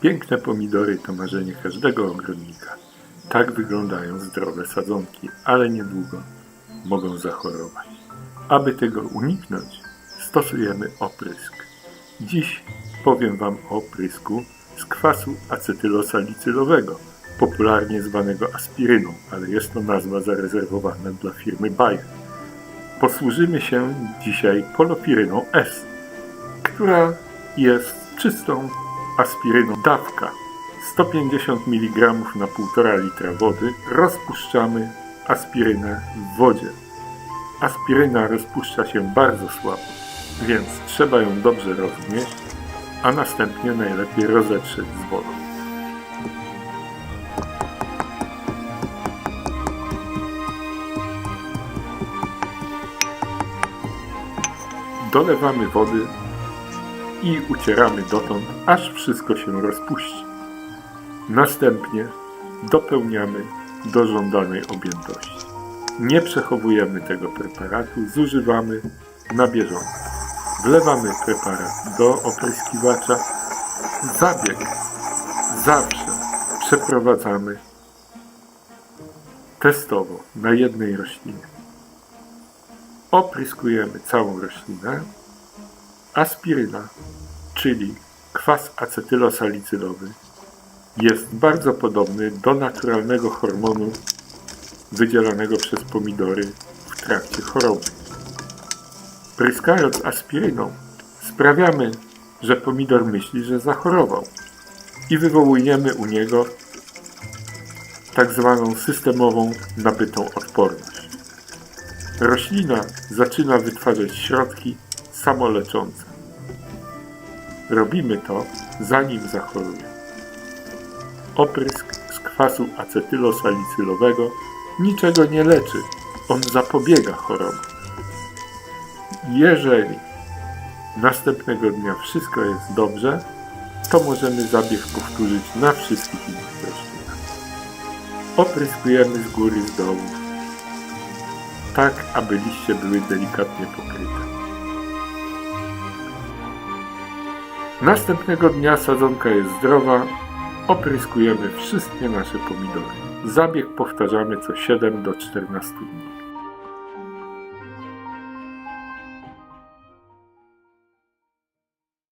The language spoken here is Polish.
Piękne pomidory to marzenie każdego ogrodnika. Tak wyglądają zdrowe sadzonki, ale niedługo mogą zachorować. Aby tego uniknąć, stosujemy oprysk. Dziś powiem Wam o oprysku z kwasu acetylosalicylowego, popularnie zwanego aspiryną, ale jest to nazwa zarezerwowana dla firmy Bayer. Posłużymy się dzisiaj polopiryną S, która jest czystą aspiryną dawka. 150 mg na 1,5 litra wody rozpuszczamy aspirynę w wodzie. Aspiryna rozpuszcza się bardzo słabo, więc trzeba ją dobrze rozgnieść, a następnie najlepiej rozetrzeć z wodą. Dolewamy wody i ucieramy dotąd, aż wszystko się rozpuści. Następnie dopełniamy do żądanej objętości. Nie przechowujemy tego preparatu, zużywamy na bieżąco. Wlewamy preparat do opryskiwacza. Zabieg zawsze przeprowadzamy testowo na jednej roślinie. Opryskujemy całą roślinę. Aspiryna, czyli kwas acetylosalicylowy, jest bardzo podobny do naturalnego hormonu wydzielanego przez pomidory w trakcie choroby. Pryskając aspiryną, sprawiamy, że pomidor myśli, że zachorował i wywołujemy u niego tak zwaną systemową nabytą odporność. Roślina zaczyna wytwarzać środki samoleczące. Robimy to zanim zachoruje. Oprysk z kwasu acetylosalicylowego niczego nie leczy, on zapobiega chorobie. Jeżeli następnego dnia wszystko jest dobrze, to możemy zabieg powtórzyć na wszystkich innych roślinach. Opryskujemy z góry, z dołu, tak aby liście były delikatnie pokryte. Następnego dnia sadzonka jest zdrowa, opryskujemy wszystkie nasze pomidory. Zabieg powtarzamy co 7 do 14 dni.